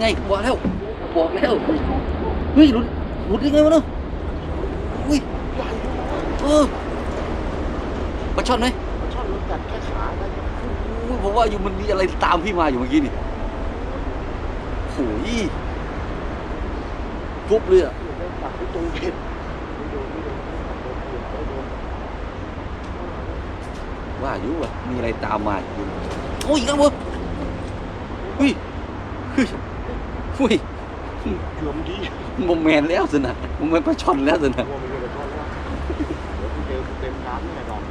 ไงบอกแล้วบอกแล้วเฮ้ยหลุดหลุดได้ไงวะเนาะอุ้ยเออปลาช่อนไหมชอบรถกัดแค่ขาไปอุ้ยผมว่าอยู่มันมีอะไรตามพี่มาอยู่เมื่อกี้นี่โอ้ยปุ๊บเลยอะปากตรงเบ็ดว่าอยู่ว่ามีอะไรตามมาอยู่โอ้ยอีกแล้วเว้ย เฮ้ยเกือบดีโมแมนแล้วสินะโมแมนปลาช่อนแล้วสินะกลัวมันจะกระท้อนว่าเดี๋ยวกูเจอกูเต็มร้านแน่นอน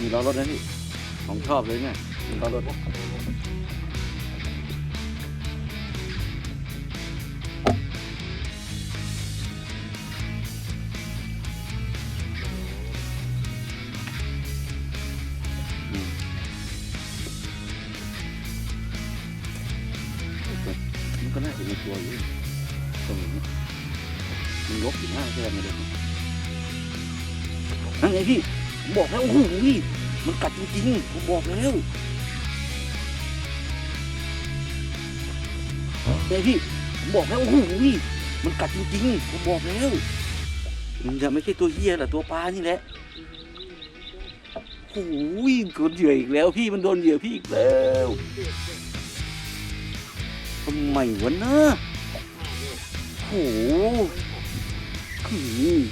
มีล้อรถนะพี่ของชอบเลยเนี่ยมีล้อรถ มันลบอยู่หน้าใช่ไหมไม่ได้นั่นไงพี่ผมบอกแล้วโอ้โหพี่มันกัดจริงๆผมบอกแล้วไงพี่ผมบอกแล้วโอ้โหพี่มันกัดจริงๆผมบอกแล้วมันจะไม่ใช่ตัวเหี้ยหละตัวปลานี่แหละโอ้โหโดนเหยื่ออีกแล้ว พี่มันโดนเหยื่อพี่อีกแล้วทำไมวะนะโอ้โห อืม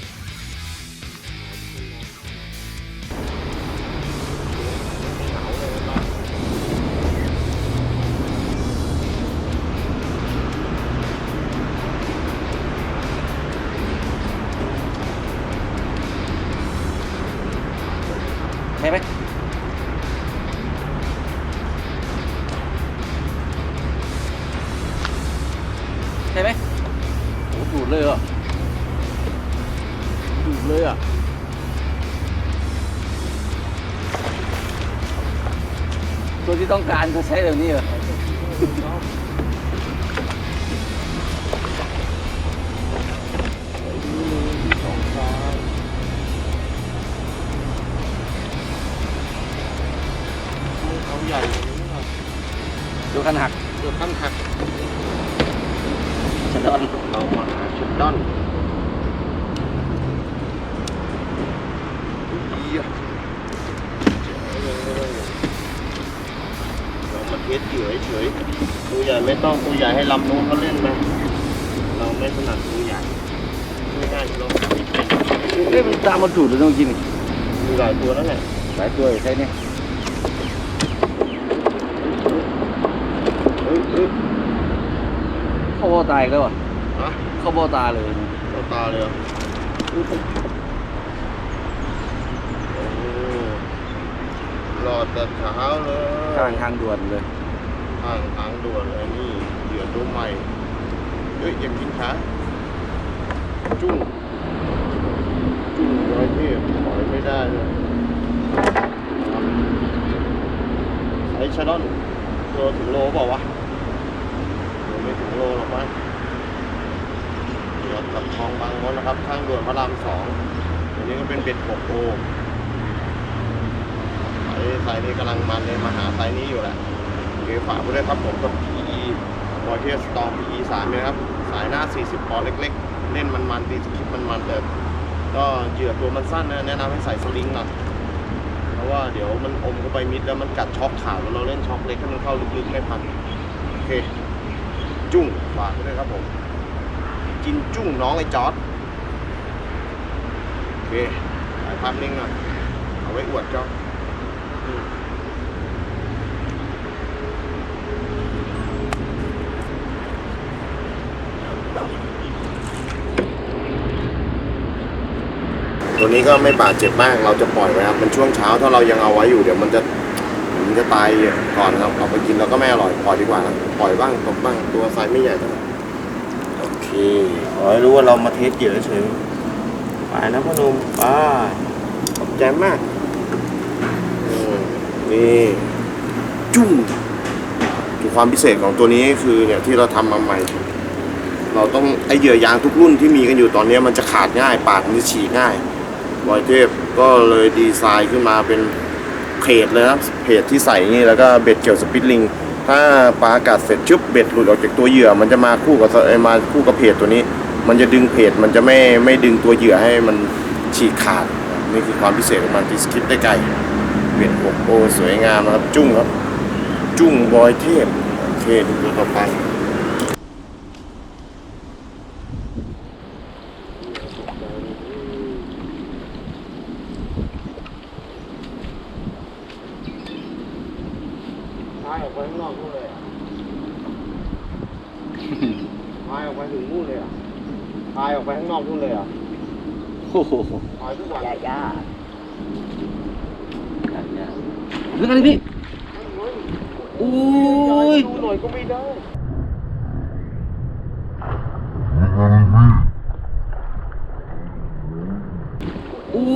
ใช่ไหมใช่ไหมโอ้ดูดเลยเหรอดูด เลยอะตัวที่ต้องการเขาใช้แบบนี้เหรอเขาใหญ่เลยนะดูคันหักเกือบขั้นหักชะดอนเรามาหาชุดด้อนดีอะ เรามาเทสเหยื่อเฉยๆตัวใหญ่ไม่ต้องตัวใหญ่ให้ลำนู้นเขาเล่นไปเราไม่ถนัดตัวใหญ่ง่ายๆเราไม่เป็นเอ้ยมันตามมาดูดเลยต้องกินมีหลายตัวแล้วแหละหลายตัวอยู่ใช่เนี่ยเข้าบ่อตายแล้วอะฮะเข้าบ่อตาเลยเราตาเลยเหรอโอ้รอดแต่เช้าเลยข้างทางด่วนเลยข้างทางด่วนเลยนี่เหยื่อตัวใหม่เฮ้ยอย่ากินขาจุ้งจุ้งร้อยเทพปล่อยไม่ได้เลยไอ้ชาดอนตัวถึงโลเปล่าวะตัวไม่ถึงโลหรอกมั้งเดี๋ยวกับคลองบางมดนะครับ ข้างด่วนพระรามสองตัวนี้ก็เป็นเบ็ดหกโอ ไอ้สายนี้กำลังมันเลยมาหาสายนี้อยู่แหละโอเคฝากไว้ด้วยครับผมกับ PE บอยเทสตอง PE 3เนี่ยครับ สายหน้า 40ปอนเล็ก ๆ เล่นมันๆตีสคริปต์มันๆแต่ก็เหยื่อตัวมันสั้นนะแนะนำให้ใส่สลิงหน่อยเพราะว่าเดี๋ยวมันอมเข้าไปมิดแล้วมันกัดช็อกขาแล้วเราเล่นช็อกเล็กให้มันเข้าลึกๆไม่พันโอเคจุ้งฝากไว้ด้วยครับผมกินจุ้งน้องไอ้จอร์ดโอเคถ่ายภาพนิ่งหน่อยเอาไว้อวดเจอร์ดอืม ตัวนี้ก็ไม่บาดเจ็บมาก เราจะปล่อยไว้ครับ มันช่วงเช้าถ้าเรายังเอาไว้อยู่เดี๋ยวมันจะมันจะตายก่อนครับเอาไปกินแล้วก็ไม่อร่อย ปล่อยดีกว่านะ ปล่อยบ้างตกบ้าง ตัวไซส์ไม่ใหญ่เท่าไหร่โอเคขอให้รู้ว่าเรามาเทสเหยื่อเฉยไปนะพ่อหนุ่มไปขอบใจมากอืม นี่จุ้งคือความพิเศษของตัวนี้คือเนี่ยที่เราทำมาใหม่ เราต้องไอเหยื่อยางทุกรุ่นที่มีกันอยู่ตอนนี้มันจะขาดง่ายปากมันจะฉีกง่ายบอยเทพก็เลยดีไซน์ขึ้นมาเป็นเพจเลยครับเพจที่ใส่นี่แล้วก็เบ็ดเกี่ยวสปิตลิงถ้าปลากัดเสร็จชึบเบ็ดหลุดออกจากตัวเหยื่อ มันจะมาคู่กับมาคู่กับเพจตัวนี้ มันจะดึงเพจมันจะไม่ไม่ดึงตัวเหยื่อให้มันฉีกขาด นี่คือความพิเศษของมันที่สกิปได้ไกล เบ็ดหกโอสวยงามนะครับ จุ้งครับ จุ้งบอยเทพโอเคดูตัวต่อไปพายออกไปข้างนอกนู่นเลยอะพายออกไปถึงนู่นเลยอะพายออกไปข้างนอกนู่นเลยอะโอ้โหพายทุกวัน ยาย่า เรื่องอะไรพี่อุ้ยดูหน่อยก็ไม่ได้อุ้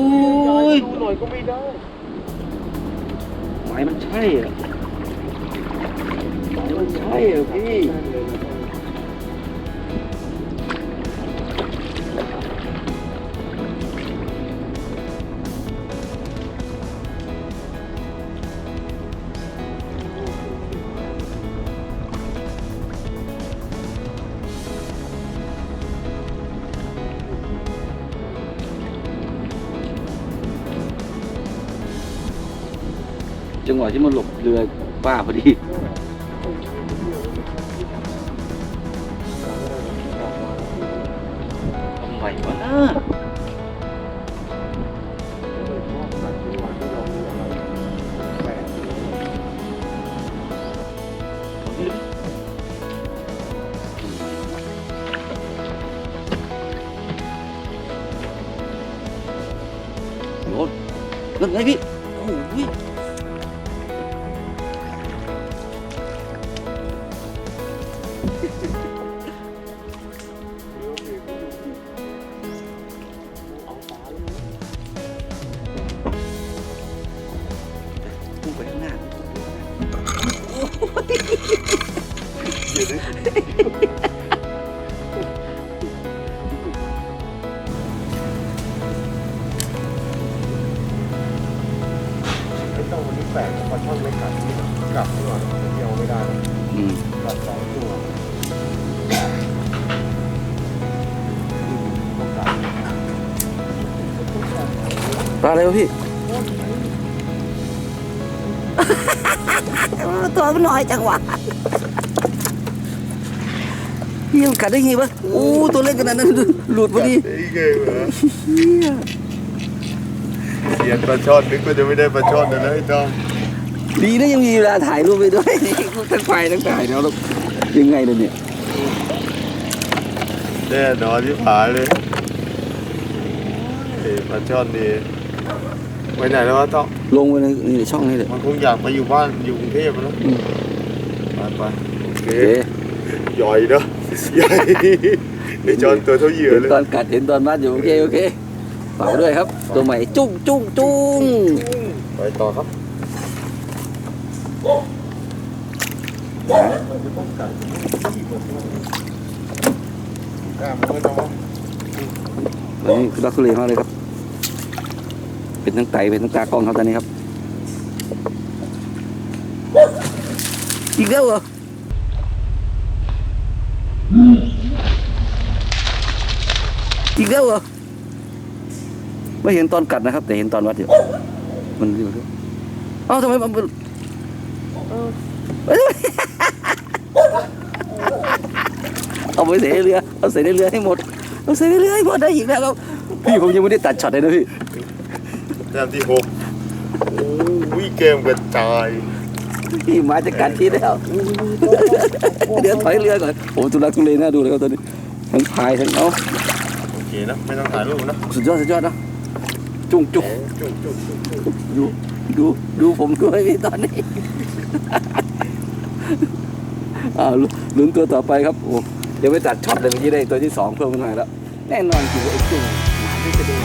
ยดูหน่อยก็ไม่ได้หมายมันใช่อะหมายมันใช่อะพี่ จังหวะที่มันหลบเรือป้าพอดีทำไมวะนะโอ้นั่นไงพี่ ปลาอะไรวะพี่ ตัวมันน้อยจังหวะพี่มันกัดได้ไงวะโอ้ตัวเล็กขนาดนั้นหลุดพอดีไอ้เก่งเหรอเสียนปลาช่อนนึกว่าจะไม่ได้ปลาช่อนนะนะไอ้ต้อมดีนะยังมีเวลาถ่ายรูปไปด้วยทั้งไฟทั้งถ่ายแล้วแล้วยังไงเนี่ยแน่นอนที่ผาเลยเอ้ยปลาช่อนนี่ ไปไหนแล้ววะต้อมลงไปในนี่ช่องนี้เลยมันคงอยากไปอยู่บ้านอยู่กรุงเทพแล้วอืมไปไปโอเคโอเคใหญ่เนอะใหญ่ไอ้จอนตัวเท่าเหยื่อเห็นเลยตอนกัดเห็นตอนมัดอยู่โอเคโอเคเป่าด้วยครับ ตัวใหม่จุ้งจุ้งจุ้งไปต่อครับกล้ามมือน้องตอนนี้คือรักทุเรมากเลยครับ เป็นทั้งไตเป็นทั้งตากล้องครับตอนนี้ครับ อีกแล้วเหรออีกแล้วเหรอไม่เห็นตอนกัดนะครับ แต่เห็นตอนวัดอยู่มันอยู่ด้วยเอ้าทำไมมันเอ้ยเอาไปใส่ในเรือเอาใส่ในเรือให้หมดเอาใส่ในเรือให้หมดได้อีกแล้วครับพี่ผมยังไม่ได้ตัดช็อตเลยนะพี่ แต้มที่หกโอ้ยเกมกระจายพี่หมาจะกัดพี่แล้ว เดี๋ยวถอยเรือก่อนโอ้ทุลักทุเลน่าดูเลยครับตอนนี้ทั้งพายทั้งเอาโอเคนะไม่ต้องถ่ายรูปนะสุดยอดสุดยอดนะจุ้งจุ้งจุ๊บจุ๊บจุ๊บจุ๊บดูดูดูผมด้วยพี่ตอนนี้อ้าวลุ้นตัวต่อไปครับโอ้เดี๋ยวไปตัดช็อตเลยเมื่อกี้ได้ตัวที่สองเพิ่มขึ้นมาแล้วแน่นอนคือไอ้จุ้งหมาที่จะดู